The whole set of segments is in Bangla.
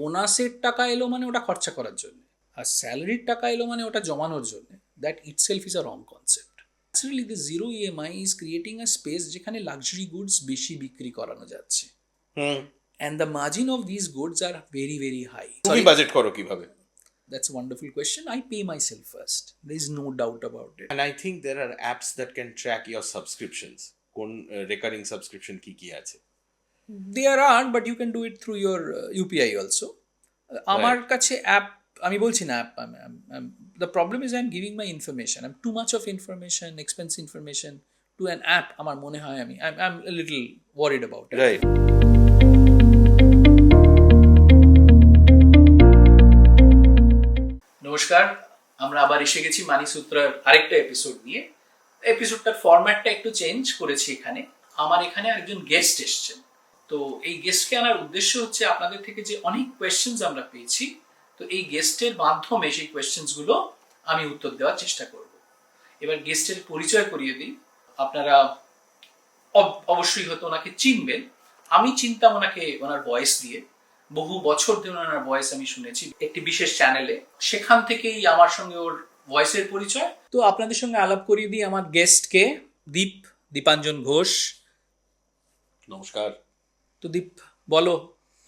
বোনাসের টাকা এলো মানে ওটা খরচা করার জন্য আর স্যালারির টাকা এলো মানে ওটা জমানোর জন্য that itself is a wrong concept naturally the zero EMI is creating a space যেখানে লাক্সারি গুডস বেশি বিক্রি করানো যাচ্ছে হুম and the margin of this goods are very very high তুমি বাজেট করো কীভাবে That's a wonderful question. I pay myself first. There is no doubt about it. And I think there are apps that can track your subscriptions. কোন রেকারিং সাবস্ক্রিপশন কি কি আছে But you can do it through your uh, UPI also. Uh, আমার কাছে অ্যাপ আমি বলছি না app the problem is I am giving my information I am too much of information expense information to an app আমার মনে হয় আমি I am little worried about it right নমস্কার আমরা আবার এসে গেছি মানিসূত্রার আরেকটা এপিসোড নিয়ে। এপিসোডটার ফরম্যাটটা একটু চেঞ্জ করেছি এখানে। আমার এখানে একজন গেস্ট এসছেন। তো এই গেস্টকে আনার উদ্দেশ্য হচ্ছে আপনাদের থেকে যে অনেক কোয়েশ্চেন্স আমরা পেয়েছি, তো এই গেস্টের মাধ্যমে সেই কোয়েশ্চেন্সগুলো আমি উত্তর দেওয়ার চেষ্টা করব। এবার গেস্টের পরিচয় করিয়ে দিই। আপনারা অব- অবশ্যই হয়তো ওনাকে চিনবেন। আমি চিনতাম ওনাকে ওনার ভয়েস দিয়ে। বহু বছর ধরে ওনার ভয়েস আমি শুনেছি একটি বিশেষ চ্যানেলে সেখান থেকেই আমার সঙ্গে ওর ভয়েসের পরিচয়। তো আপনাদের সঙ্গে আলাপ করিয়ে দিই আমার গেস্টকে দীপ দীপাঞ্জন ঘোষ। নমস্কার। তো দীপ বলো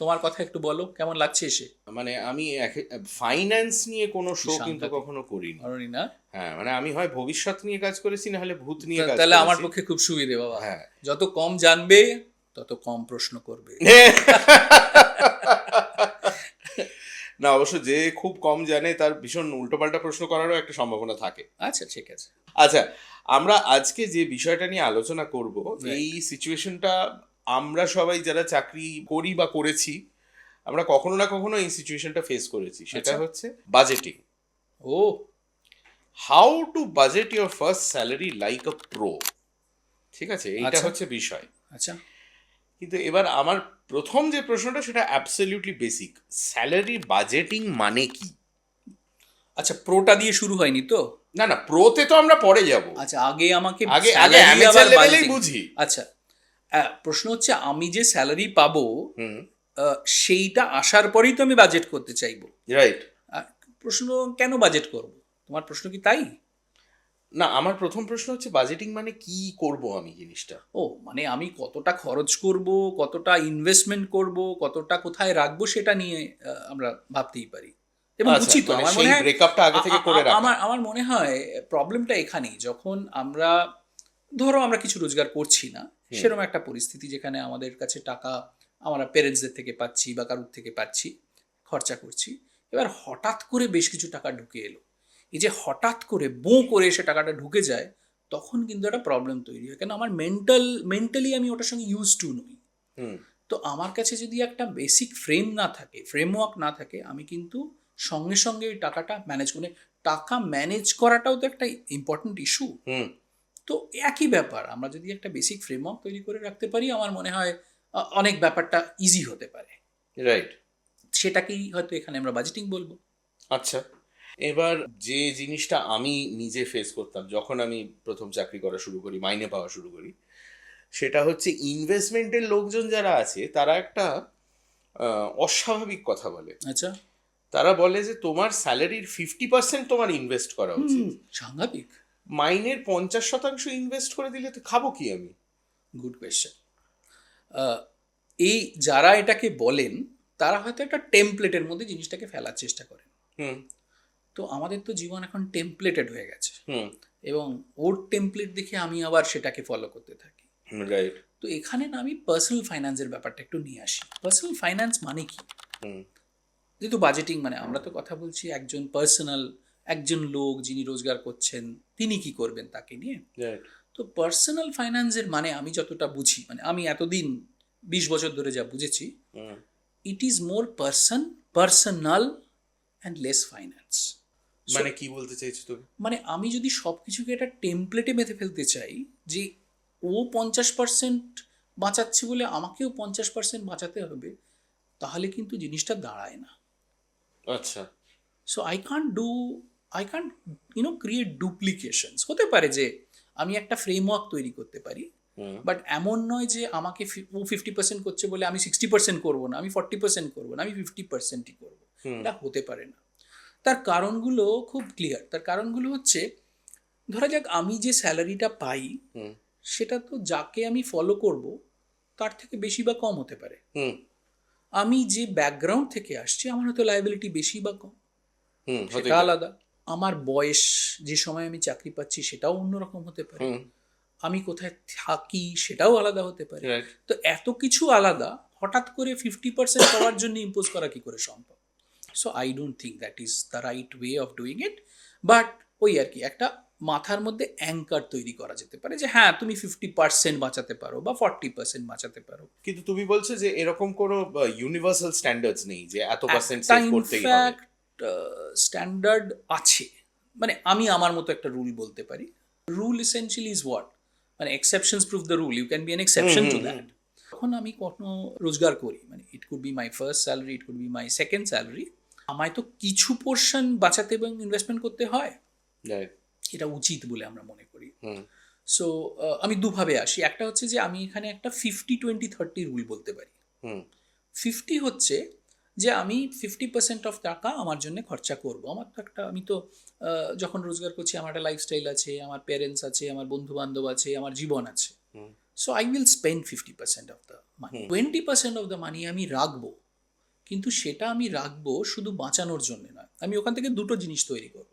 তোমার কথা একটু বলো কেমন লাগছে এসে? মানে আমি ফাইন্যান্স নিয়ে কোনো শো কিন্তু। কখনো করিনি। অরণি না। হ্যাঁ মানে আমি হয় ভবিষ্যৎ নিয়ে কাজ করেছি না হলে ভূত নিয়ে কাজ তাহলে আমার। পক্ষে খুব সুবিধে বাবা। হ্যাঁ। যত কম জানবে তত কম প্রশ্ন করবে। না অবশ্য যে খুব কম জানে তার ভীষণ উল্টোপাল্টা প্রশ্ন করারও একটা সম্ভাবনা থাকে। আচ্ছা ঠিক আছে। আচ্ছা আমরা আজকে যে বিষয়টা নিয়ে আলোচনা করব. এই সিচুয়েশনটা আমরা সবাই যারা চাকরি করি বা করেছি আমরা কখনো না কখনো এই সিচুয়েশনটা ফেস করেছি। সেটা আচ্ছা। হচ্ছে budgeting O how to budget your first salary like a pro ঠিক আছে? এইটা আচ্ছা। হচ্ছে বিষয়। আচ্ছা। কিন্তু এবার আমার প্রথম যে প্রশ্নটা সেটা অ্যাবসলিউটলি বেসিক স্যালারি বাজেটিং মানে কি? আচ্ছা প্রোটা দিয়ে শুরু হয়নি তো? না না প্রোতে তো আমরা পরে যাব। আচ্ছা আগে আমাকে আগে আগে লেভেলেই বুঝি। আচ্ছা। প্রশ্ন হচ্ছে আমি যে স্যালারি পাবো সেইটা আসার পরেই তো আমি বাজেট করতে চাইব। রাইট প্রশ্ন কেন বাজেট করব? তোমার প্রশ্ন কি তাই? না আমার প্রথম প্রশ্ন হচ্ছে বাজেটিং মানে কি করব আমি জিনিসটা? ও মানে আমি কতটা খরচ করব কতটা ইনভেস্টমেন্ট করব কতটা কোথায় রাখব সেটা নিয়ে আমরা ভাবতেই পারি। এবং আচ্ছা, উচিত মানে আমার মনে হয় ব্রেকআপটা আগে থেকে করে রাখা। আমার আমার মনে হয় প্রবলেমটা এখানেই। যখন আমরা ধরো আমরা কিছু রোজগার করছি না। সেরকম একটা পরিস্থিতি যেখানে আমাদের কাছে টাকা আমরা প্যারেন্টসদের থেকে পাচ্ছি বা কারুর থেকে পাচ্ছি খরচা করছি। এবার হঠাৎ করে বেশ কিছু টাকা ঢুকে এলো। এই যে হঠাৎ করে বো করে এসে টাকাটা ঢুকে যায় তখন কিন্তু একটা প্রবলেম তৈরি হয়। কেন? আমার মেন্টাল মেন্টালি আমি ওটার সঙ্গে ইউজ টু নই। হুম। তো আমার কাছে যদি একটা বেসিক ফ্রেম না থাকে ফ্রেমওয়ার্ক না থাকে আমি কিন্তু সঙ্গে সঙ্গে ওই টাকাটা ম্যানেজ করে টাকা ম্যানেজ করাটাও তো একটা ইম্পর্ট্যান্ট ইস্যু হুম। তো একই ব্যাপার। আমরা যদি একটা বেসিক ফ্রেমওয়ার্ক তৈরি করে রাখতে পারি আমার মনে হয় অনেক ব্যাপারটা ইজি হতে পারে। রাইট সেটাকেই হয়তো এখানে আমরা বাজেটিং বলব। আচ্ছা। এবার যে জিনিসটা আমি নিজে ফেস করতাম যখন আমি প্রথম চাকরি করা শুরু করি মাইনে পাওয়া শুরু করি সেটা হচ্ছে ইনভেস্টমেন্টের লোকজন যারা আছে তারা একটা অস্বাভাবিক কথা বলে। আচ্ছা। তারা বলে যে তোমার স্যালারির ফিফটি পার্সেন্ট তোমার ইনভেস্ট করা উচিত। সাংঘাতিক মাইনের পঞ্চাশ শতাংশ ইনভেস্ট করে দিলে তো খাব কি আমি? গুড কোয়েশ্চেন এই যারা এটাকে বলেন তারা হয়তো একটা টেমপ্লেটের মধ্যে জিনিসটাকে ফেলার চেষ্টা করেন। হুম। তো আমাদের তো জীবন এখন টেমপ্লেটেড হয়ে গেছে। হুম। এবং ওর টেমপ্লেট দেখে আমি আবার সেটাকে ফলো করতে থাকি। রাইট তো এখানে না আমি পার্সোনাল ফাইন্যান্সের ব্যাপারটা একটু নিয়ে আসি। পার্সোনাল ফাইন্যান্স মানে কি? হুম। যেহেতু বাজেটিং মানে আমরা তো কথা বলছি একজন পার্সোনাল একজন লোক যিনি রোজগার করছেন তিনি কি করবেন তাকে নিয়ে? তো পার্সোনাল ফাইন্যান্সের মানে আমি যতটা বুঝি মানে আমি এতদিন বিশ বছর ধরে যা বুঝেছি it is more person personal and less finance মানে কি বলতে চাইছো তুমি? মানে আমি যদি সব কিছুকে একটা টেমপ্লেটে বেঁধে ফেলতে চাই যে ও পঞ্চাশ পার্সেন্ট বাঁচাচ্ছে বলে আমাকেও পঞ্চাশ পার্সেন্ট বাঁচাতে হবে তাহলে কিন্তু জিনিসটা দাঁড়ায় না। আচ্ছা। So I can't do I can't you know create duplications হতে পারে যে আমি একটা ফ্রেমওয়ার্ক তৈরি করতে পারি বাট এমন নয় যে আমাকে ও ফিফটি পার্সেন্ট করছে বলে আমি সিক্সটি পার্সেন্ট করব না আমি ফর্টি পার্সেন্ট করব না আমি ফিফটি পার্সেন্টই করব। এটা হতে পারে না। তার কারণগুলো খুব ক্লিয়ার তার কারণগুলো হচ্ছে ধরা যাক আমি যে স্যালারিটা পাই সেটা তো যাকে আমি ফলো করব তার থেকে বেশি বা কম হতে পারে। আমি যে ব্যাকগ্রাউন্ড থেকে আসছি আমার হয়তো লাইবিলিটি বেশি বা কম। সেটা আলাদা। আমার বয়স যে সময় আমি চাকরি পাচ্ছি সেটাও অন্যরকম হতে পারে। আমি কোথায় থাকি সেটাও আলাদা হতে পারে। তো এত কিছু আলাদা হঠাৎ করে ফিফটি পার্সেন্ট পাওয়ার জন্য ইম্পোজ করা কি করে সম্ভব? So I don't think that is the right way of doing it but ওই আর কি একটা মাথার মধ্যে অ্যাঙ্কার তৈরি করা যেতে পারে যে হ্যাঁ তুমি ফিফটি পার্সেন্ট বাঁচাতে পারো বা ফর্টি পার্সেন্ট বাঁচাতে পারো। কিন্তু তুমি বলছো যে এরকম কোনো ইউনিভার্সাল স্ট্যান্ডার্ডস নেই যে এত পার্সেন্ট সেভ করতেই হবে। স্ট্যান্ডার্ড আছে। মানে আমি আমার মতো একটা রুল বলতে পারি। রুল এসেন্সিয়ালি ইজ হোয়াট মানে exceptions proof the rule you can be an exception to that যখন আমি কোনো রোজগার করি মানে it could be my first salary it could be my second salary আমায় তো কিছু পোর্শন বাঁচাতে এবং ইনভেস্টমেন্ট করতে হয়। এটা উচিত বলে আমরা মনে করি। সো আমি দুভাবে আসি। একটা হচ্ছে যে আমি এখানে একটা ফিফটি টোয়েন্টি থার্টি রুল বলতে পারি। ফিফটি হচ্ছে যে আমি ফিফটি পার্সেন্ট অফ টাকা আমার জন্য খরচা করব। আমার তো একটা আমি তো যখন রোজগার করছি আমার একটা লাইফস্টাইল আছে আমার প্যারেন্টস আছে আমার বন্ধু বান্ধব আছে আমার জীবন আছে। So I will spend fifty percent of the money twenty percent of the money আমি রাখব। কিন্তু সেটা আমি রাখব শুধু বাঁচানোর জন্য নয়। আমি ওখান থেকে দুটো জিনিস তৈরি করব।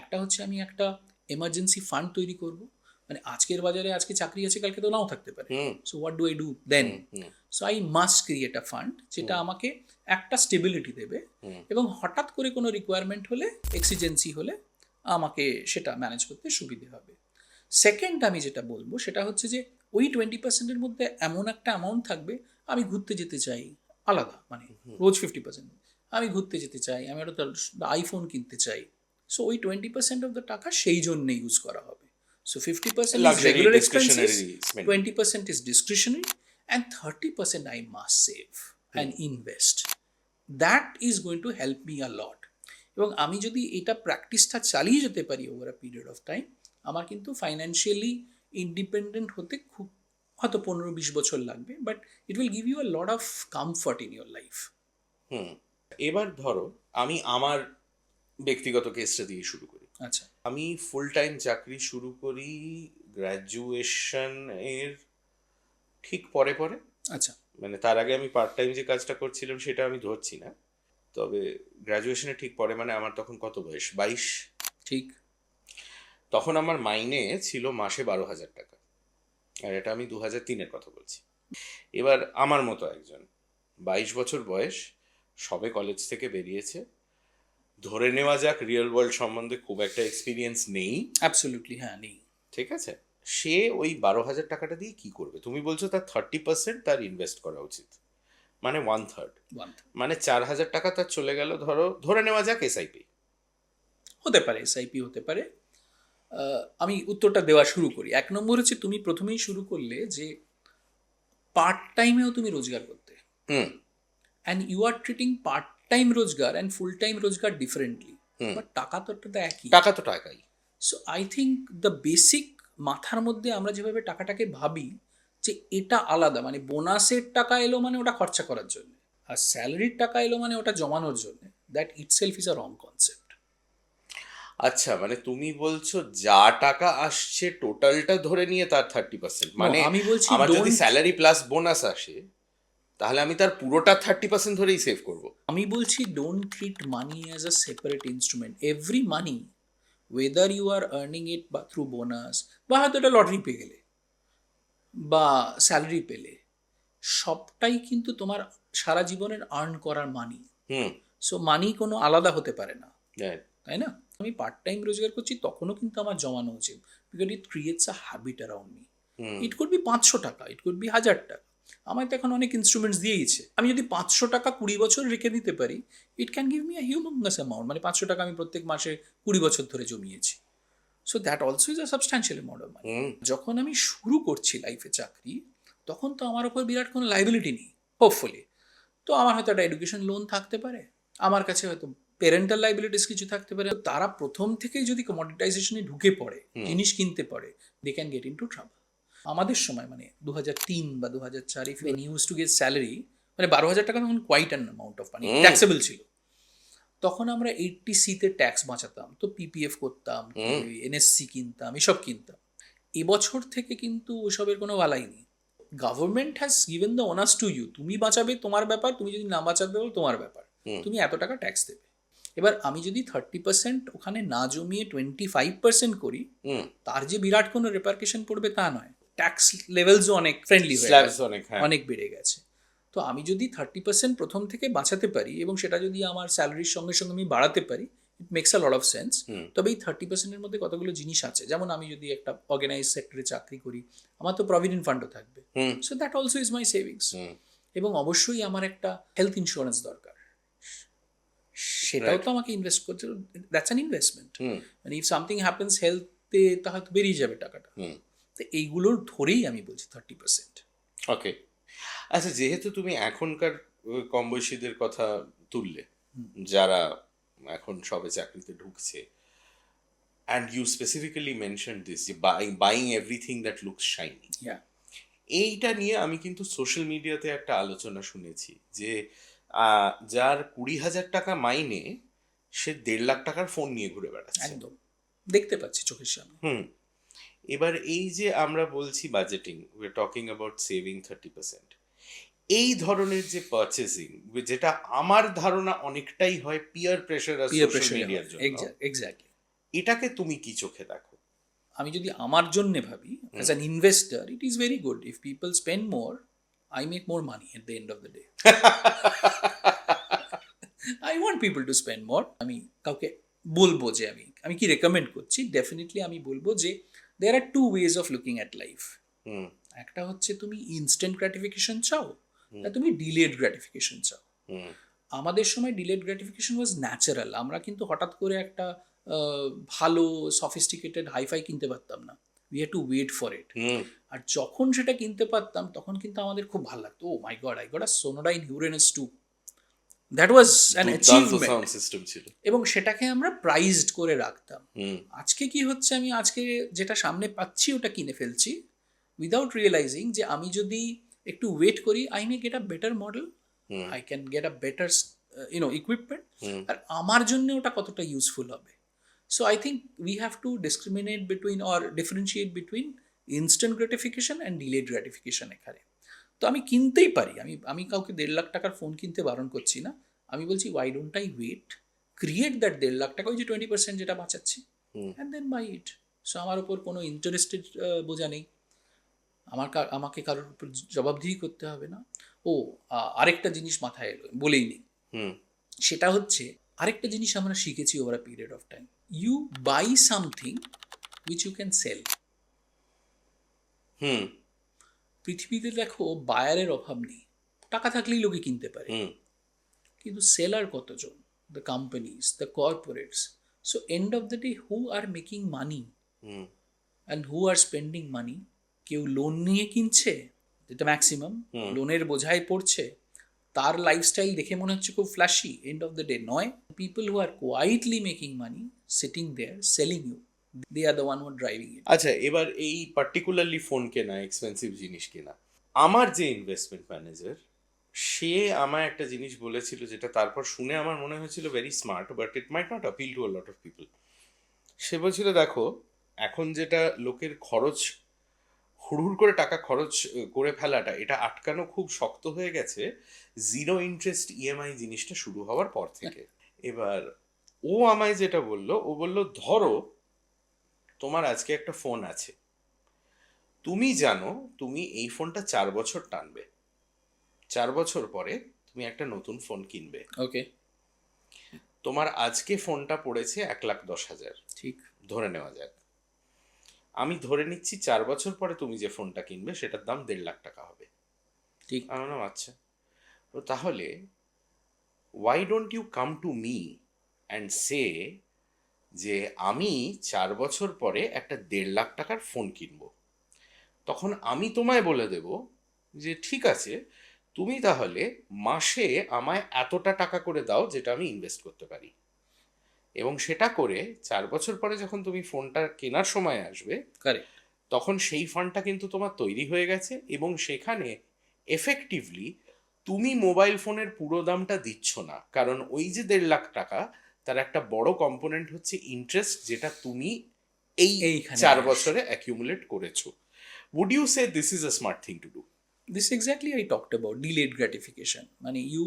একটা হচ্ছে আমি একটা এমার্জেন্সি ফান্ড তৈরি করব। মানে আজকের বাজারে আজকে চাকরি আছে কালকে তো নাও থাকতে পারে। So what do I do then so I must create a fund যেটা আমাকে একটা স্টেবিলিটি দেবে এবং হঠাৎ করে কোনো রিকোয়ারমেন্ট হলে এক্সিজেন্সি হলে আমাকে সেটা ম্যানেজ করতে সুবিধে হবে। সেকেন্ড আমি যেটা বলব সেটা হচ্ছে যে ওই টোয়েন্টি পার্সেন্টের মধ্যে এমন একটা অ্যামাউন্ট থাকবে আমি ঘুরতে যেতে চাই আলাদা মানে রোজ ফিফটি পার্সেন্ট আমি ঘুরতে যেতে চাই আমি একটা আইফোন কিনতে চাই। সো ওই টোয়েন্টি পার্সেন্ট অফ দ্য টাকা সেই জন্য ইউজ করা হবে। So fifty percent regular expenses spending. 20% is discretionary and 30% I must save and invest. That is going to help me a lot. এবং আমি যদি এটা প্র্যাকটিসটা চালিয়ে যেতে পারি over a period of time আমার কিন্তু ফাইন্যান্সিয়ালি ইন্ডিপেন্ডেন্ট হতে খুব হয়তো পনেরো বিশ বছর লাগবে but it will give you a lot of comfort in your life hmm. এবার ধরো আমি আমার ব্যক্তিগত কেসটা দিয়ে শুরু করি। আচ্ছা। আমি ফুল টাইম চাকরি শুরু করি গ্র্যাজুয়েশন এর ঠিক পরে পরে। আচ্ছা। মানে তার আগে আমি পার্ট টাইম যে কাজটা করছিলাম সেটা আমি ধরছি না। তবে গ্র্যাজুয়েশনের ঠিক পরে মানে আমার তখন কত বয়স? বাইশ। ঠিক। তখন আমার মাইনে ছিল মাসে বারো হাজার টাকা। আর এটা আমি দু হাজার তিনের কথা বলছি। এবার আমার মতো একজন বাইশ বছর বয়স সবে কলেজ থেকে বেরিয়েছে। ধরে নেওয়া যাক রিয়েল ওয়ার্ল্ড সম্বন্ধে খুব একটা এক্সপিরিয়েন্স নেই। অ্যাবসলিউটলি হ্যাঁ নেই। ঠিক আছে? সে ওই বারো হাজার টাকাটা দিয়ে কি করবে? তুমি বলছো তার থার্টি পার্সেন্ট তার ইনভেস্ট করা উচিত। মানে ওয়ান থার্ড মানে চার হাজার টাকা তার চলে গেল ধরো ধরে নেওয়া যাক এসআইপি হতে পারে এসআইপি হতে পারে। আমি উত্তরটা দেওয়া শুরু করি। এক নম্বর হচ্ছে তুমি প্রথমেই শুরু করলে যে পার্ট টাইমেও তুমি রোজগার করতে। হুম। And you are treating part time রোজগার অ্যান্ড ফুল টাইম রোজগার ডিফারেন্টলি। বাট টাকা তো তো একই। টাকা তো টাকাই। So I think the basic মাথার মধ্যে আমরা যেভাবে টাকাটাকে ভাবি যে এটা আলাদা মানে বোনাসের টাকা এলো মানে ওটা খরচা করার জন্য আর স্যালারির টাকা এলো মানে ওটা জমানোর জন্য that itself is a wrong concept আচ্ছা মানে তুমি বলছো যা টাকা আসছে টোটালটা ধরে নিয়ে তার থার্টি পার্সেন্ট মানে আমি বলছি আমার যদি স্যালারি প্লাস বোনাস আসে তাহলে আমি তার পুরোটা থার্টি পার্সেন্ট ধরেই সেভ করব। আমি বলছি don't treat money as a separate instrument every money whether you are earning it বা থ্রু বোনাস বা হয়তো এটা লটারি পেয়ে গেলে বা স্যালারি পেলে সবটাই কিন্তু তোমার সারা জীবনের আর্ন করার মানি সো মানি কোনো আলাদা হতে পারে না। তাই না? আমি পার্ট টাইম রোজগার করছি তখনও কিন্তু আমার জমানো উচিত। Because it creates a habit around me it could be পাঁচশো টাকা ইট কুড বি হাজার টাকা। আমার তো এখন অনেক ইনস্ট্রুমেন্টস দিয়েইছে। আমি যদি পাঁচশো টাকা কুড়ি বছর রেখে দিতে পারি it can give me a humongous amount মানে পাঁচশো টাকা আমি প্রত্যেক মাসে কুড়ি বছর ধরে জমিয়েছি। So that also is a substantial amount of money যখন আমি শুরু করছি লাইফে চাকরি তখন তো আমার ওপর বিরাট কোনো লাইবিলিটি নেই হোপফুলি তো আমার হয়তো একটা এডুকেশন লোন থাকতে পারে আমার কাছে হয়তো প্যারেন্টাল লাইবিলিটিস কিছু থাকতে পারে। তারা প্রথম থেকেই যদি কমোডিটাইজেশনে ঢুকে পড়ে জিনিস কিনতে পারে they can get into trouble আমাদের সময় মানে দু হাজার তিন বা দু হাজার চার if and use to get salary মানে বারো হাজার টাকা তখন quite an amount of money taxable ছিল। তখন আমরা এইটটি সিতে ট্যাক্স বাঁচাতাম তো পিপিএফ করতাম। এনএসসি কিনতাম এসব কিনতাম। এবছর থেকে কিন্তু ওসবের কোনো বালাই নেই। Government has given the onus to you তুমি বাঁচাবে তোমার ব্যাপার তুমি যদি না বাঁচাতে পারো তোমার ব্যাপার। তুমি এত টাকা ট্যাক্স দেবে। এবার আমি যদি থার্টি পার্সেন্ট ওখানে না জমিয়ে টোয়েন্টি ফাইভ পার্সেন্ট করি তার যে বিরাট কোনো রেপারকেশন পড়বে তা নয়। ট্যাক্স লেভেলসও অনেক ফ্রেন্ডলি অনেক হ্যাঁ। অনেক বেড়ে গেছে। তো আমি যদি থার্টি পার্সেন্ট প্রথম থেকে বাঁচাতে পারি এবং সেটা যদি আমার স্যালারির সঙ্গে সঙ্গে আমি বাড়াতে পারি it makes a lot of sense তবে এই থার্টি পার্সেন্টের মধ্যে কতগুলো জিনিস আছে? যেমন আমি যদি একটা অর্গানাইজ সেক্টরে চাকরি করি আমার তো প্রভিডেন্ট ফান্ডও থাকবে। So that also is my savings এবং অবশ্যই আমার একটা হেলথ ইন্স্যুরেন্স দরকার। সেটাও তো আমাকে ইনভেস্ট করতে দ্যাটস অ্যান ইনভেস্টমেন্ট মানে ইফ সামথিং হ্যাপেন্স হেলথে তা হয়তো বেরিয়ে যাবে টাকাটা। তো এইগুলোর ধরেই আমি বলছি থার্টি পার্সেন্ট ওকে আচ্ছা যেহেতু তুমি এখনকার কম বয়সীদের কথা তুললে যারা এখন সবে চাকরিতে ঢুকছে and you specifically mention this যে buying everything that looks shiny. এইটা নিয়ে আমি কিন্তু সোশ্যাল মিডিয়াতে একটা আলোচনা শুনেছি যে যার কুড়ি হাজার টাকা মাইনে সে দেড় লাখ টাকার ফোন নিয়ে ঘুরে বেড়াচ্ছে। একদম। দেখতে পাচ্ছি চোখের সামনে। হুম। এবার এই যে আমরা বলছি budgeting we talking about saving thirty percent এই ধরনের যে পারচেসিং যেটা আমার ধারণা অনেকটাই হয় পিয়ার প্রেশার আর সোশ্যাল মিডিয়ার জন্য। এক্স্যাক্টলি এটাকে তুমি কি চোখে দেখো? আমি যদি আমার জন্য ভাবি as an investor it is very good if people spend more I make more money at the end of the day I want people to spend more আমি কাউকে বলব যে আমি আমি কি রেকমেন্ড করছি? ডেফিনেটলি আমি বলব যে there are two ways of looking at life একটা হচ্ছে তুমি ইনস্ট্যান্ট গ্র্যাটিফিকেশন চাও। না তুমি ডিলেড গ্র্যাটিফিকেশন চাও। হুম আমাদের সময় ডিলেড গ্র্যাটিফিকেশন ওয়াজ ন্যাচারাল আমরা কিন্তু হঠাৎ করে একটা ভালো সফিস্টিকেটেড হাইফাই কিনতে পারতাম না। We had to wait for it আর যখন সেটা কিনতে পারতাম তখন কিন্তু আমাদের খুব ভালো লাগতো। ও my god I got a Sonodyne হিউরেনাস two that was an sound system ছিল। এবং সেটাকে আমরা প্রাইজড করে রাখতাম। আজকে কি হচ্ছে আমি আজকে যেটা সামনে পাচ্ছি ওটা কিনে ফেলছি। উইদাউট রিয়েলাইজিং যে আমি যদি একটু ওয়েট করি I may get a better model I can get a better you know equipment আর আমার জন্য ওটা কতটা ইউজফুল হবে। So I think we have to discriminate between or differentiate between instant gratification and delayed gratification এখানে। তো আমি কিনতেই পারি। আমি আমি কাউকে দেড় লাখ টাকার ফোন কিনতে বারণ করছি না। আমি বলছি why don't I wait create that দেড় লাখ টাকা। ওই যে টোয়েন্টি পার্সেন্ট যেটা বাঁচাচ্ছি। And then buy it so আমার উপর কোনো ইন্টারেস্টেড বোঝা নেই। আমার আমাকে কারোর উপর জবাবদিহি করতে হবে না। ও আরেকটা জিনিস মাথায় এলো বলেই নেই সেটা হচ্ছে আরেকটা জিনিস আমরা শিখেছি over a period of time you buy something which you can sell hmm. পৃথিবীতে দেখো বায়ারের অভাব নেই। টাকা থাকলেই লোকে কিনতে পারে। কিন্তু সেলার কতজন the companies the corporates so end of the day who are making money and who are spending money কেউ লোন নিয়ে কিনছে যেটা ম্যাক্সিমাম লোনের বোঝায় পড়ছে তার লাইফস্টাইল দেখে মনে হচ্ছে খুব flashy end of the day নয়। People who are quietly making money sitting there selling you they are the one who driving it আচ্ছা এবার এই পার্টিকুলারলি ফোন কেনা এক্সপেন্সিভ জিনিস কেনা আমার যে ইনভেস্টমেন্ট ম্যানেজার সে আমায় একটা জিনিস বলেছিল যেটা তারপর শুনে আমার মনে হয়েছিল very smart but it might not appeal to a lot of people সে বলছিল দেখো এখন যেটা লোকের খরচ হুড়হুড় করে টাকা খরচ করে ফেলাটা এটা আটকানো খুব শক্ত হয়ে গেছে জিরো ইন্টারেস্ট ইএমআই জিনিসটা শুরু হওয়ার পর থেকে। এবার ও আমায় যেটা বলল ও বলল ধরো তোমার আজকে একটা ফোন আছে। তুমি জানো তুমি এই ফোনটা চার বছর টানবে। চার বছর পরে তুমি একটা নতুন ফোন কিনবে। ওকে। তোমার আজকে ফোনটা পড়েছে এক লাখ দশ হাজার। ঠিক। ধরে নেওয়া যাক। আমি ধরে নিচ্ছি চার বছর পরে তুমি যে ফোনটা কিনবে সেটার দাম দেড় লাখ টাকা হবে। ঠিক। আমি বললাম আচ্ছা। তো তাহলে why don't you come to me and say যে আমি চার বছর পরে একটা দেড় লাখ টাকার ফোন কিনবো। তখন আমি তোমায় বলে দেব যে ঠিক আছে তুমি তাহলে মাসে আমায় এতটা টাকা করে দাও যেটা আমি ইনভেস্ট করতে পারি। এবং সেটা করে চার বছর পরে যখন তুমি ফোনটা কেনার সময় আসবে তখন সেই ফান্ডটা কিন্তু তোমার তৈরি হয়ে গেছে এবং সেখানে এফেক্টিভলি তুমি মোবাইল ফোনের পুরো দামটা দিচ্ছ না। কারণ ওই যে দেড় লাখ টাকা তার একটা বড় কম্পোনেন্ট হচ্ছে ইন্টারেস্ট যেটা তুমি এই চার বছরে অ্যাকিউমুলেট করেছ। Would you say this is a smart thing to do this exactly i talked about delayed gratification. মানে you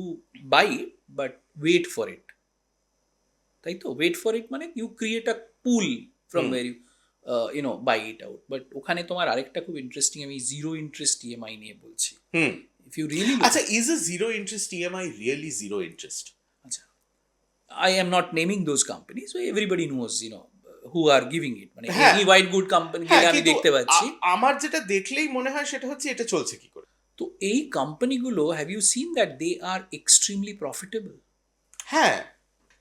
buy it but wait for it. তাই তো? Wait for it মানে you create a pool from hmm. where you uh, you know buy it out. But ওখানে তোমার আরেকটা খুব ইন্টারেস্টিং আমি জিরো ইন্টারেস্ট ইএমআই নিয়ে বলছি। ইফ ইউ রিয়েলি আচ্ছা is a zero interest EMI really zero interest আচ্ছা I am not naming those company so everybody knows you know who are giving it মানে। এনি হোয়াইট গুড কোম্পানি আমি দেখতে পাচ্ছি। আমার যেটা দেখলেই মনে হয় সেটা হচ্ছে এটা চলছে কি এই কোম্পানিগুলো have you seen that they are extremely profitable হ্যাঁ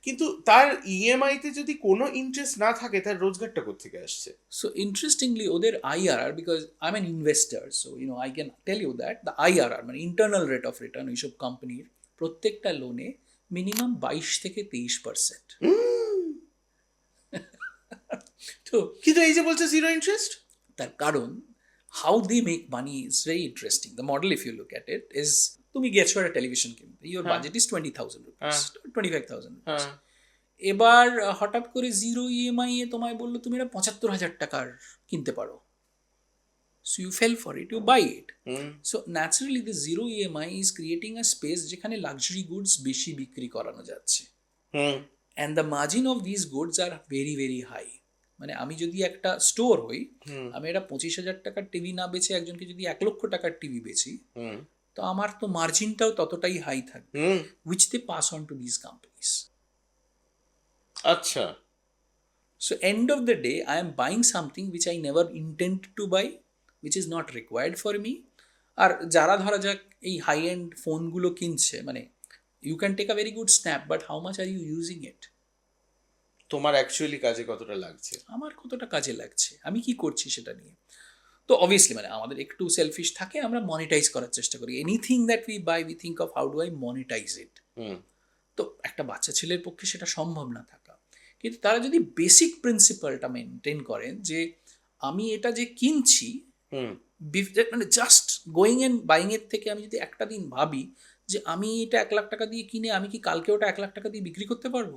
কিন্তু তার ইএমআই তে যদি কোনো ইন্টারেস্ট না থাকে তার রোজগারটা কোথেকে আসছে? সো ইন্টারেস্টিংলি ওদের IRR because I'm an investor, so you know I can tell you that the IRR মানে ইন্টারনাল রেট অফ রিটার্ন এইসব কোম্পানির প্রত্যেকটা লোনে মিনিমাম বাইশ থেকে তেইশ পার্সেন্ট তো কিন্তু এই যে বলছে জিরো ইন্টারেস্ট তার কারণ how they make money is very interesting the model if you look at it is তুমি গেছো একটা টেলিভিশন কিনতে your. Budget is twenty thousand rupees twenty five thousand এবার হঠাৎ করে জিরো ইএমআই এ তোমায় বলল তুমি এটা পঁচাত্তর হাজার টাকার কিনতে পারো। So you fell for it you buy it so naturally the zero EMI is creating a space যেখানে লাক্সারি গুডস বেশি বিক্রি করানো যাচ্ছে। And the margin of this goods are very very high মানে আমি যদি একটা স্টোর হই আমি এটা পঁচিশ হাজার টাকার টিভি না বেচে একজনকে যদি এক লক্ষ টাকার টিভি বেছি তো আমার তো মার্জিনটাও ততটাই হাই থাকবে। হুম। Which they pass on to this companies আচ্ছা। So end of the day I am buying something which I never intend to buy, which is not required for me. আর যারা ধরা যাক এই হাই এন্ড ফোনগুলো কিনছে মানে you can take a very good snap but how much are you using it তোমার অ্যাকচুয়ালি কাজে কতটা লাগছে? আমার কতটা কাজে লাগছে? আমি কি করছি সেটা নিয়ে? তো অবভিয়াসলি মানে আমাদের একটু সেলফিশ থাকে আমরা মনিটাইজ করার চেষ্টা করি। Anything that we buy we think of how do I monetise it hmm. তো একটা বাচ্চা ছেলের পক্ষে সেটা সম্ভব না থাকা। কিন্তু তারা যদি বেসিক প্রিন্সিপালটা মেনটেন করেন যে আমি এটা যে কিনছি মানে জাস্ট গোয়িং অ্যান্ড বাইং এর থেকে আমি যদি একটা দিন ভাবি যে আমি এটা এক লাখ টাকা দিয়ে কিনে আমি কি কালকে ওটা এক লাখ টাকা দিয়ে বিক্রি করতে পারব?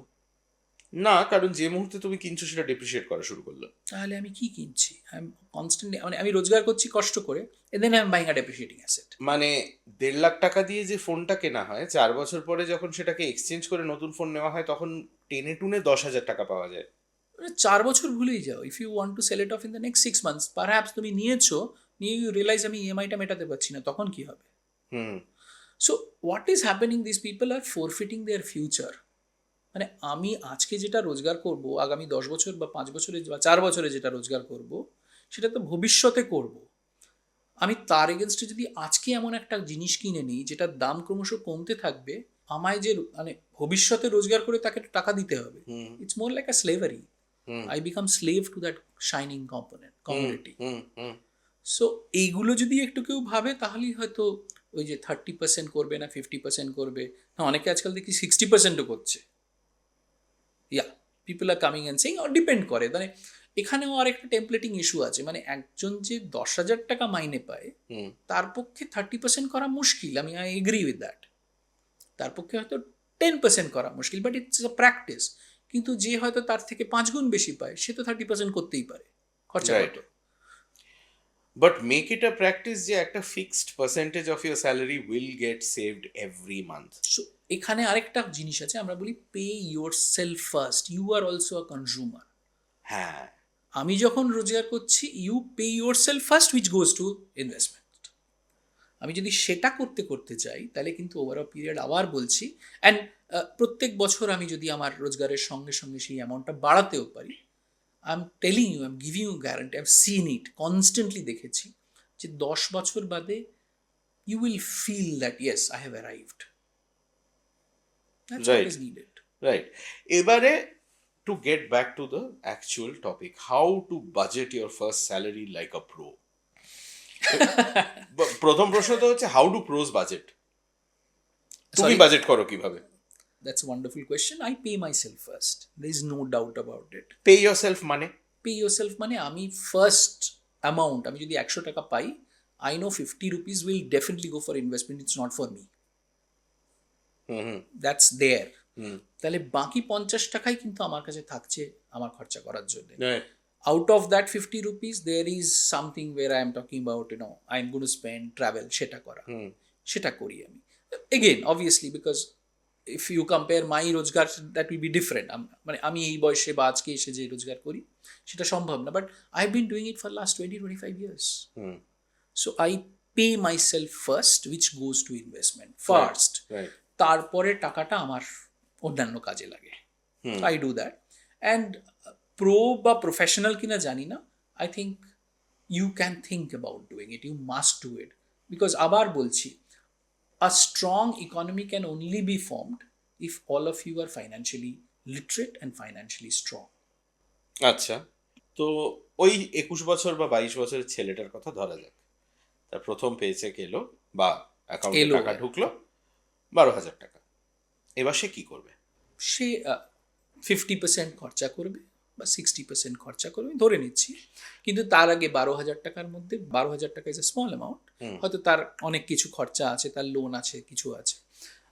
না কারণ যে মুহূর্তে তুমি কিনছো সেটা ডেপ্রিসিয়েট করা শুরু করল। তাহলে আমি কি কিনছি? আই কনস্ট্যান্টলি মানে আমি রোজগার করছি কষ্ট করে then I am buying a depreciating asset মানে দেড় লাখ টাকা দিয়ে যে ফোনটা কেনা হয় চার বছর পরে যখন সেটাকে এক্সচেঞ্জ করে নতুন ফোন নেওয়া হয় তখন টেনে টুনে দশ হাজার টাকা পাওয়া যায়। চার বছর ভুলেই যাও। If you want to sell it off in the next six months পার তুমি নিয়েছো নিয়ে ইউ রিয়েলাইজ আমি ইএমআইটা মেটাতে পারছি না তখন কি হবে? হুম। So what is happening this people are forfeiting their future মানে আমি আজকে যেটা রোজগার করব আগামী দশ বছর বা পাঁচ বছরে বা চার বছরে যেটা রোজগার করব সেটা তো ভবিষ্যতে করব। আমি তার এগেনস্টে যদি আজকে এমন একটা জিনিস কিনে নিই যেটার দাম ক্রমশ কমতে থাকবে আমায় যে মানে ভবিষ্যতে রোজগার করে তাকে টাকা দিতে হবে। It's more like a slavery I become slave to that shining component community so এইগুলো যদি একটু কেউ ভাবে তাহলেই হয়তো ওই যে থার্টি পার্সেন্ট করবে না ফিফটি পার্সেন্ট করবে। না অনেকে আজকাল দেখি সিক্সটি পার্সেন্টও করছে। Yeah people are coming and saying depend করে। মানে এখানেও আর একটা টেমপ্লেটিং ইস্যু আছে। মানে একজন যে দশ হাজার টাকা মাইনে পায় তার পক্ষে থার্টি পার্সেন্ট করা মুশকিল। আমি আই এগ্রি উইথ দ্যাট তার পক্ষে হয়তো টেন পার্সেন্ট করা মুশকিল বাট ইটস আ প্র্যাকটিস কিন্তু যে হয়তো তার থেকে পাঁচ গুণ বেশি পায় সে তো থার্টি পার্সেন্ট করতেই পারে। খরচা. কত? But make it a practice যে একটা fixed percentage of your salary will get saved every month এখানে আরেকটা জিনিস আছে আমরা বলি pay yourself first you are also a consumer হ্যাঁ। আমি যখন রোজগার করছি you pay yourself first which goes to investment আমি যদি সেটা করতে করতে যাই তাহলে কিন্তু ওভার পিরিয়ড আবার বলছি অ্যান্ড প্রত্যেক বছর আমি যদি আমার রোজগারের সঙ্গে সঙ্গে সেই অ্যামাউন্টটা বাড়াতেও পারি I am telling you I am giving you guarantee I am seen it constantly দেখেছি যে দশ বছর বাদে you will feel that yes I have arrived that's Right. Is needed right এবারে to get back to the actual topic how to budget your first salary like a pro প্রথম প্রশ্ন তো হচ্ছে হাউ ডু প্রোজ বাজেট তুমি বাজেট করো কীভাবে? That's a wonderful question. I pay myself first. There is no doubt about it. Pay yourself মানে Pay yourself মানে আমি ফার্স্ট অ্যামাউন্ট আমি যদি একশো টাকা পাই I know fifty rupees will definitely go for investment it's not for me that's there hmm তাহলে বাকি পঞ্চাশ টাকাই কিন্তু আমার কাছে থাকছে আমার খরচা করার জন্য। Out of that 50 rupees there is something where i am talking about you know i'm going to spend travel সেটা করা। হুম সেটা করি আমি। Again obviously because if you compare my রোজগার দ্যাট be different আম- মানে আমি এই বয়সে বা আজকে এসে যে রোজগার করি সেটা সম্ভব না। But I have been doing it for last twenty twenty five years hmm so I pay myself first which goes to investment first তারপরে টাকাটা আমার অন্যান্য কাজে লাগে। I do that and pro বা প্রফেশনাল কিনা জানি না I think you can think about doing it you must do it because আবার বলছি a strong economy can only be formed if all of you R financially literate and financially strong আচ্ছা তো ওই একুশ বছর বা বাইশ বছরের ছেলেটার কথা ধরা যাক। তার প্রথম পেচেক এলো বা অ্যাকাউন্টে টাকা ঢুকলো। বারো হাজার টাকা। এবার সে কি করবে? সে ফিফটি পার্সেন্ট খরচা করবে বা সিক্সটি পার্সেন্ট খরচা করবে ধরে নিচ্ছি। কিন্তু তার আগে বারো হাজার টাকার মধ্যে বারো হাজার টাকা ইজ এ স্মল অ্যামাউন্ট হয়তো তার অনেক কিছু খরচা আছে তার লোন আছে কিছু আছে।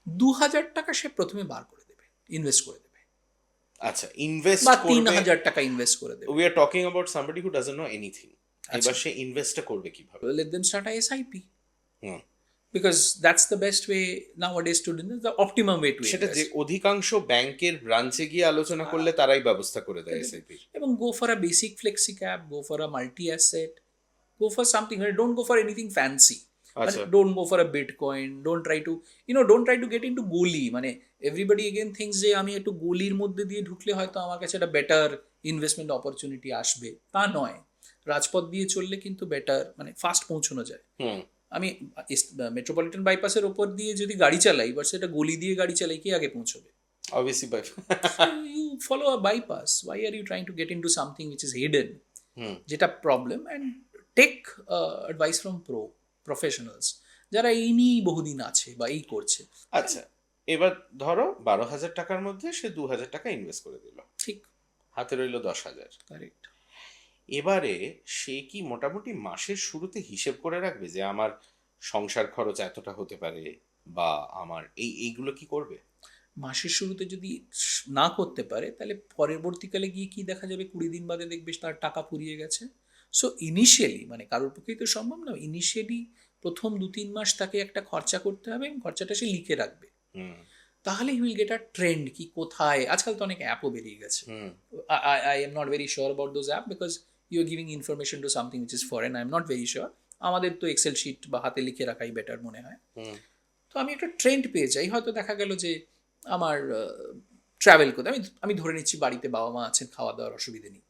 দু হাজার টাকা সে প্রথমে বার করে দেবে ইনভেস্ট করে দেবে। আচ্ছা ইনভেস্ট বা তিন হাজার টাকা ইনভেস্ট করে দেবে। We are talking about somebody who doesn't know anything. এবার সে ইনভেস্টটা করবে কীভাবে? Let them start a SIP hmm. Because that's the best way now war ডেস্ট student the optimum way to সেটা যে অধিকাংশ ব্যাংকের ব্রাঞ্চে গিয়ে আলোচনা করলে তারাই ব্যবস্থা করে দেয় এস এবং go for a basic flexi cap go for a multi asset go for something don't go for anything fancy don't go for a bitcoin don't try to you know don't try to get into গোলি মানে এভরিবডি এগেন থিংস যে আমি একটু গোলির মধ্যে দিয়ে ঢুকলে হয়তো আমার কাছে একটা বেটার ইনভেস্টমেন্ট অপরচুনিটি আসবে। তা নয়। রাজপথ দিয়ে চললে কিন্তু বেটার মানে ফাস্ট পৌঁছানো যায়। আমি মেট্রোপলিটন বাইপাসের ওপর দিয়ে যদি গাড়ি চালাই বা সেটা গলি দিয়ে গাড়ি চালাই কে আগে পৌঁছবে? By you follow a bypass why are you trying to get into something which is hidden hmm যেটা problem and take advice from pro professionals যারা এই নিয়েই বহুদিন আছে বা এই করছে। আচ্ছা এবার ধরো বারো হাজার টাকার মধ্যে সে দু হাজার টাকা ইনভেস্ট করে দিল। ঠিক। হাতে রইল দশ হাজার। কারেক্ট এবারে সে কি মোটামুটি মাসের শুরুতে হিসেব করে রাখবে যে আমার সংসার খরচ এতটা হতে পারে বা আমার এই এইগুলো কি করবে? মাসের শুরুতে যদি না করতে পারে তাহলে পরবর্তীকালে গিয়ে কি দেখা যাবে? কুড়ি দিন বাদে দেখবে তার টাকা ফুরিয়ে গেছে। সো ইনিশিয়ালি মানে কারোর পক্ষেই তো সম্ভব না। ইনিশিয়ালি প্রথম দু তিন মাস তাকে একটা খরচা করতে হবে এবং খরচাটা সে লিখে রাখবে। হুম। তাহলে উইল গেট আ ট্রেন্ড কি কোথায়? আজকাল তো অনেক অ্যাপও বেরিয়ে গেছে। হুম। I am not very sure about those app because you are giving information to something which is foreign I am not very sure আমাদের তো এক্সেল শিট বা হাতে লিখে রাখাই বেটার মনে হয়। তো আমি একটা ট্রেন্ড পেয়ে যাই হয়তো দেখা গেল যে আমার ট্রাভেল করতে আমি আমি ধরে নিচ্ছি বাড়িতে বাবা মা আছেন খাওয়া দাওয়ার অসুবিধে নেই।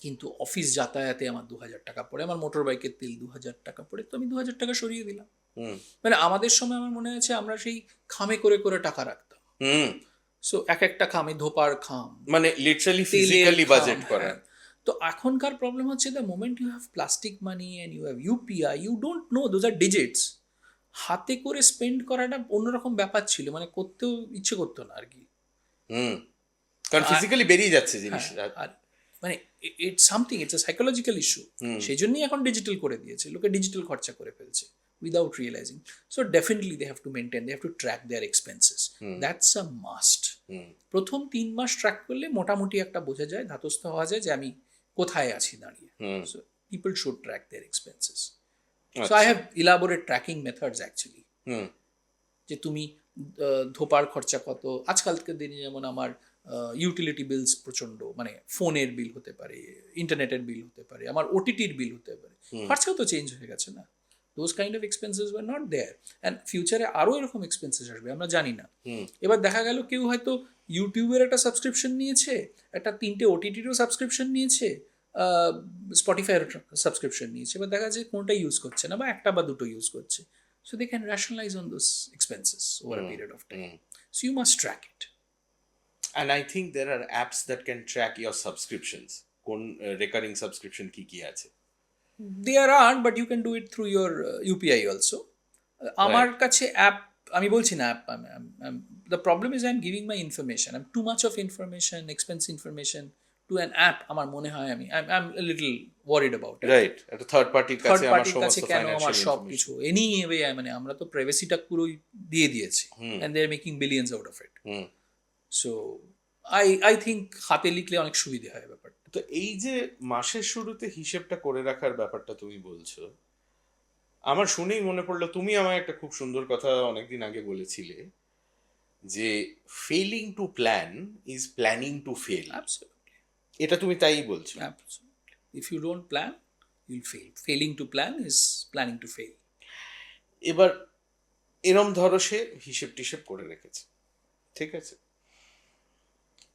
কিন্তু অফিস যাতায়াতে আমার দু হাজার টাকা পড়ে আমার মোটর বাইকের তেল দু হাজার টাকা পড়ে তো আমি দু হাজার টাকা সরিয়ে দিলাম। হুম। মানে আমাদের সময় আমার মনে আছে আমরা সেই খামে করে করে টাকা রাখতাম। হুম। সো এক একটা খামে ধোপার খাম। মানে লিটারালি ফিজিক্যালি বাজেট করা। তো এখনকার প্রবলেম হচ্ছে the moment you have plastic money and you have UPI you don't know those are digits হাতে করে স্পেন্ড করাটা অন্যরকম ব্যাপার ছিল মানে করতেও ইচ্ছে করতো না আর কি। হুম। কারণ ফিজিক্যালি বেরিয়ে যাচ্ছে হ্যাঁ, আর মানে it's something it's a psychological issue সেই জন্যই এখন ডিজিটাল করে দিয়েছে লোকে ডিজিটাল খরচা করে ফেলছে without realising so definitely they have to maintain they have to track their expenses that's a must প্রথম তিন মাস ট্র্যাক করলে মোটামুটি একটা বোঝা যায় ধাতস্থ হওয়া যায় যে আমি কোথায় আছি দাঁড়িয়ে? People should track their expenses so I have elaborate tracking methods actually যে তুমি ধোপার খরচা কত? আজকালকার দিনে যেমন আমার ইউটিলিটি বিলস প্রচণ্ড মানে ফোনের বিল হতে পারে ইন্টারনেটের বিল হতে পারে আমার ওটিটির বিল হতে পারে। খরচাও তো চেঞ্জ হয়ে গেছে না? Those kind of expenses were not there and ফিউচারে আরও এরকম এক্সপেন্সেস আসবে আমরা জানি না। এবার দেখা গেল কেউ হয়তো ইউটিউবের একটা সাবস্ক্রিপশন নিয়েছে একটা তিনটে ওটিটিরও সাবস্ক্রিপশন নিয়েছে স্পটিফাইয়ের সাবস্ক্রিপশন নিয়েছে। এবার দেখা যায় কোনটা ইউজ করছে না বা একটা বা দুটো ইউজ করছে। So they can rationalise on those expenses over a period of time so you must track it and I think there are apps that can track your subscriptions কোন রেকারিং সাবস্ক্রিপশন কি কি আছে? There are but you can do it through your UPI also আমার কাছে অ্যাপ আমি বলছি না app the problem is I am giving my information I am too much of information expense information to an app আমার মনে হয় আমি I am little worried about right একটা থার্ড পার্টির থার্ড কাছে আমার পার্টির কাছে কেন আমার সব কিছু? এনি ওয়ে মানে আমরা তো প্রাইভেসিটা পুরোই দিয়ে দিয়েছি and they are making billions out of it so I I think হাতে লিখলে অনেক সুবিধে হয় ব্যাপারটা। তো এই যে মাসের শুরুতে হিসেবটা করে রাখার ব্যাপারটা তুমি বলছো আমার শুনেই মনে পড়ল তুমি আমায় একটা খুব সুন্দর কথা অনেকদিন আগে বলেছিলে যে failing to plan is planning to fail. এটা তুমি তাই বলছো. If you don't plan, you'll fail. Failing to plan is planning to fail. এবার এরম ধরো সে হিসেব টিসেব করে রেখেছে ঠিক আছে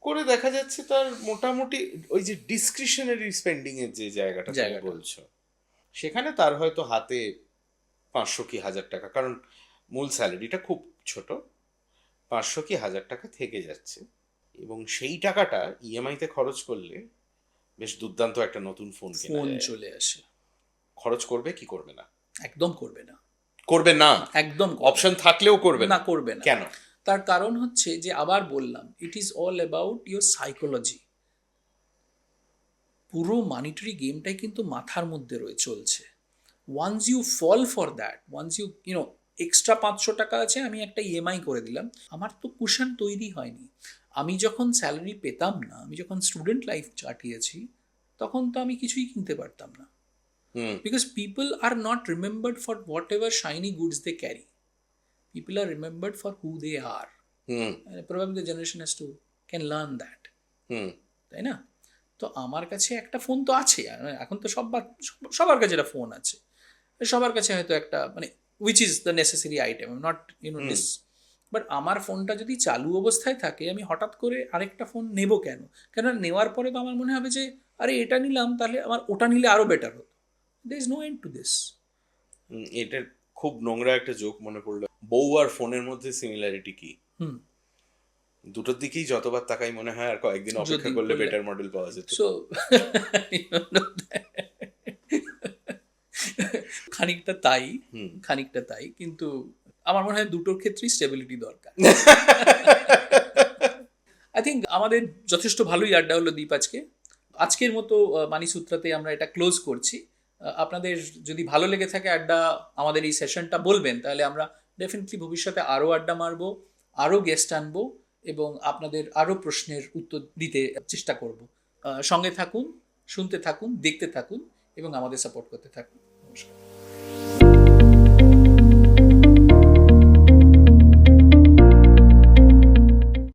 করে দেখা যাচ্ছে তার মোটামুটি ওই যে ডিসক্রিশনারি স্পেন্ডিং এর যে জায়গাটা তুমি। বলছো সেখানে তার হয়তো হাতে পাঁচশো কি হাজার টাকা কারণ মূল স্যালারিটা খুব ছোট পাঁচশো কি হাজার টাকা থেকে যাচ্ছে। এবং সেই টাকাটা ইএমআইতে খরচ করলে বেশ দুর্দান্ত একটা নতুন ফোন ফোন চলে আসে। খরচ করবে কি করবে না? একদম করবে না। করবে না। একদম অপশন থাকলেও করবে না। না করবে না। কেন? তার কারণ হচ্ছে যে আবার বললাম it is all about your psychology পুরো মানিটারি গেমটাই কিন্তু মাথার মধ্যে রয়ে চলছে। Once you fall for that once you you know extra পাঁচশো টাকা আছে আমি একটা ইএমআই করে দিলাম আমার তো কুশন তৈরি হয়নি। আমি যখন স্যালারি পেতাম না আমি যখন স্টুডেন্ট লাইফ কাটিয়েছি তখন তো আমি কিছুই কিনতে পারতাম না। Because people are not not for for whatever shiny goods they carry people are remembered for who they are. Hmm and probably the generation has to can learn that. Hmm তাই না? তো আমার কাছে একটা ফোন তো আছে। আর এখন তো সবার সব- সবার কাছে একটা ফোন আছে। সবার কাছে হয়তো একটা মানে which is the necessary item not you know this but আমার ফোনটা যদি চালু অবস্থায় থাকে আমি হঠাৎ করে আরেকটা ফোন নেব কেন? কেন নেওয়ার পরে তো আমার মনে হবে যে আরে এটা নিলাম তাহলে আমার ওটা নিলে আরও বেটার হতো। There is no end to this এটার খুব নোংরা একটা জোক মনে পড়ল। বউ আর ফোনের মধ্যে সিমিলারিটি কি? হুম। দুটোর দিকেই যতবার তাকাই মনে হয় আর কয়েকদিন অপেক্ষা করলে বেটার মডেল পাওয়া যেত। খানিকটা তাই। খানিকটা তাই কিন্তু আমার মনে হয় দুটোর ক্ষেত্রেই স্টেবিলিটি দরকার। আই থিঙ্ক আমাদের যথেষ্ট ভালোই আড্ডা হলো দীপ আজকে। আজকের মতো মানিসূত্রাতে আমরা এটা ক্লোজ করছি। আপনাদের যদি ভালো লেগে থাকে আড্ডা আমাদের এই সেশনটা বলবেন তাহলে আমরা ডেফিনেটলি ভবিষ্যতে আরও আড্ডা মারবো আরও গেস্ট আনব এবং আপনাদের আরও প্রশ্নের উত্তর দিতে চেষ্টা করব। সঙ্গে থাকুন, শুনতে থাকুন, দেখতে থাকুন এবং আমাদের সাপোর্ট করতে থাকুন।